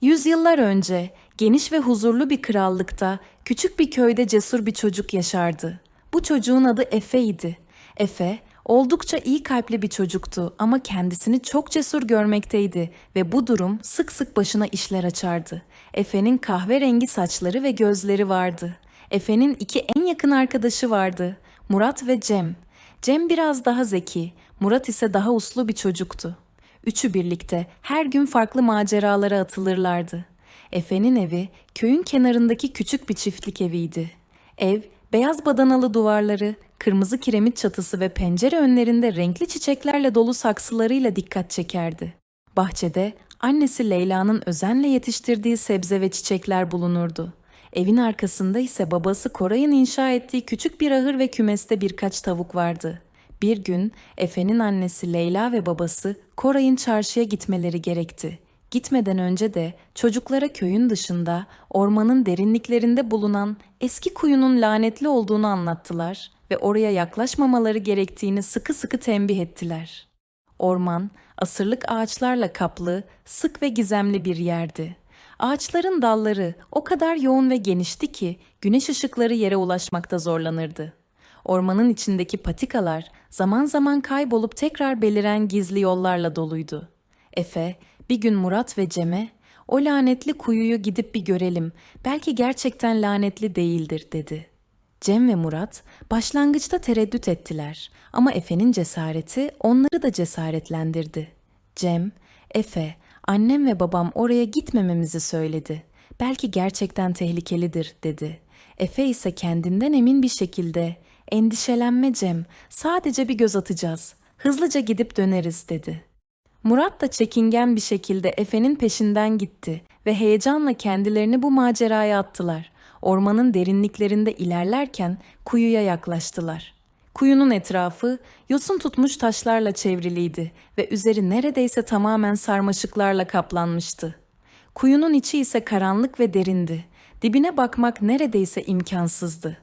Yüzyıllar önce geniş ve huzurlu bir krallıkta küçük bir köyde cesur bir çocuk yaşardı. Bu çocuğun adı Efe idi. Efe oldukça iyi kalpli bir çocuktu ama kendisini çok cesur görmekteydi ve bu durum sık sık başına işler açardı. Efe'nin kahverengi saçları ve gözleri vardı. Efe'nin iki en yakın arkadaşı vardı. Murat ve Cem. Cem biraz daha zeki, Murat ise daha uslu bir çocuktu. Üçü birlikte her gün farklı maceralara atılırlardı. Efe'nin evi köyün kenarındaki küçük bir çiftlik eviydi. Ev, beyaz badanalı duvarları, kırmızı kiremit çatısı ve pencere önlerinde renkli çiçeklerle dolu saksılarıyla dikkat çekerdi. Bahçede annesi Leyla'nın özenle yetiştirdiği sebze ve çiçekler bulunurdu. Evin arkasında ise babası Koray'ın inşa ettiği küçük bir ahır ve kümeste birkaç tavuk vardı. Bir gün Efe'nin annesi Leyla ve babası Koray'ın çarşıya gitmeleri gerekti. Gitmeden önce de çocuklara köyün dışında ormanın derinliklerinde bulunan eski kuyunun lanetli olduğunu anlattılar ve oraya yaklaşmamaları gerektiğini sıkı sıkı tembih ettiler. Orman, asırlık ağaçlarla kaplı, sık ve gizemli bir yerdi. Ağaçların dalları o kadar yoğun ve genişti ki güneş ışıkları yere ulaşmakta zorlanırdı. Ormanın içindeki patikalar zaman zaman kaybolup tekrar beliren gizli yollarla doluydu. Efe bir gün Murat ve Cem'e o lanetli kuyuyu gidip bir görelim. Belki gerçekten lanetli değildir dedi. Cem ve Murat başlangıçta tereddüt ettiler ama Efe'nin cesareti onları da cesaretlendirdi. Cem, Efe, annem ve babam oraya gitmememizi söyledi. Belki gerçekten tehlikelidir dedi. Efe ise kendinden emin bir şekilde endişelenme Cem, sadece bir göz atacağız. Hızlıca gidip döneriz dedi. Murat da çekingen bir şekilde Efe'nin peşinden gitti ve heyecanla kendilerini bu maceraya attılar. Ormanın derinliklerinde ilerlerken kuyuya yaklaştılar. Kuyunun etrafı yosun tutmuş taşlarla çevriliydi ve üzeri neredeyse tamamen sarmaşıklarla kaplanmıştı. Kuyunun içi ise karanlık ve derindi. Dibine bakmak neredeyse imkansızdı.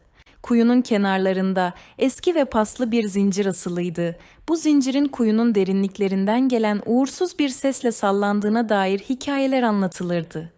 Kuyunun kenarlarında eski ve paslı bir zincir asılıydı. Bu zincirin kuyunun derinliklerinden gelen uğursuz bir sesle sallandığına dair hikayeler anlatılırdı.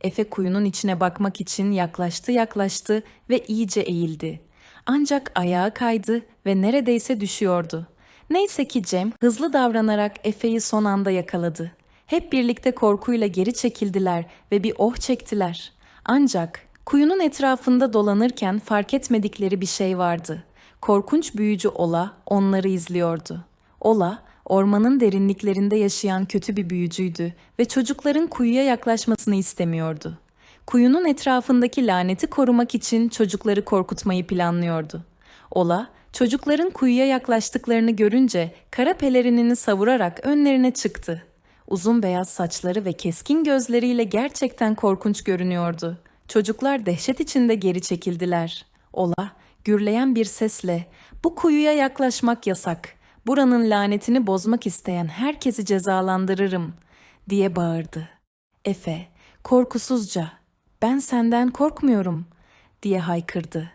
Efe kuyunun içine bakmak için yaklaştı yaklaştı ve iyice eğildi. Ancak ayağı kaydı ve neredeyse düşüyordu. Neyse ki Cem hızlı davranarak Efe'yi son anda yakaladı. Hep birlikte korkuyla geri çekildiler ve bir oh çektiler. Ancak kuyunun etrafında dolanırken fark etmedikleri bir şey vardı. Korkunç büyücü Ola onları izliyordu. Ola, ormanın derinliklerinde yaşayan kötü bir büyücüydü ve çocukların kuyuya yaklaşmasını istemiyordu. Kuyunun etrafındaki laneti korumak için çocukları korkutmayı planlıyordu. Ola, çocukların kuyuya yaklaştıklarını görünce kara pelerinini savurarak önlerine çıktı. Uzun beyaz saçları ve keskin gözleriyle gerçekten korkunç görünüyordu. Çocuklar dehşet içinde geri çekildiler. Ola, gürleyen bir sesle, bu kuyuya yaklaşmak yasak. Buranın lanetini bozmak isteyen herkesi cezalandırırım, diye bağırdı. Efe, korkusuzca, ben senden korkmuyorum, diye haykırdı.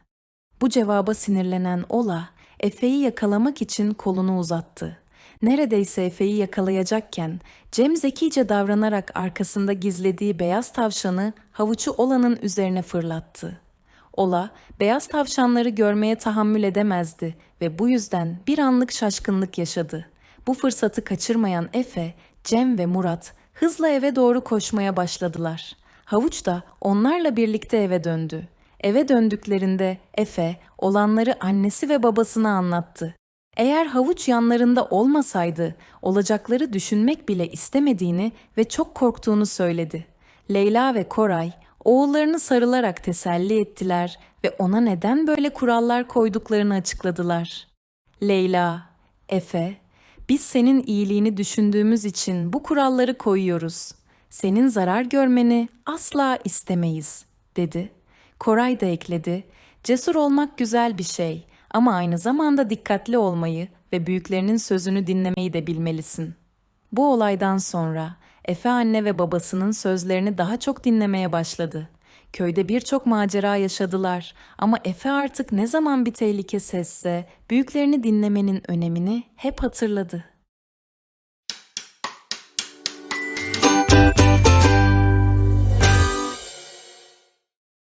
Bu cevaba sinirlenen Ola, Efe'yi yakalamak için kolunu uzattı. Neredeyse Efe'yi yakalayacakken Cem zekice davranarak arkasında gizlediği beyaz tavşanı havuçu Ola'nın üzerine fırlattı. Ola, beyaz tavşanları görmeye tahammül edemezdi ve bu yüzden bir anlık şaşkınlık yaşadı. Bu fırsatı kaçırmayan Efe, Cem ve Murat hızla eve doğru koşmaya başladılar. Havuç da onlarla birlikte eve döndü. Eve döndüklerinde Efe olanları annesi ve babasına anlattı. Eğer havuç yanlarında olmasaydı olacakları düşünmek bile istemediğini ve çok korktuğunu söyledi. Leyla ve Koray oğullarını sarılarak teselli ettiler ve ona neden böyle kurallar koyduklarını açıkladılar. Leyla, Efe, biz senin iyiliğini düşündüğümüz için bu kuralları koyuyoruz. Senin zarar görmeni asla istemeyiz, dedi. Koray da ekledi. Cesur olmak güzel bir şey ama aynı zamanda dikkatli olmayı ve büyüklerinin sözünü dinlemeyi de bilmelisin. Bu olaydan sonra Efe anne ve babasının sözlerini daha çok dinlemeye başladı. Köyde birçok macera yaşadılar ama Efe artık ne zaman bir tehlike sesse büyüklerini dinlemenin önemini hep hatırladı.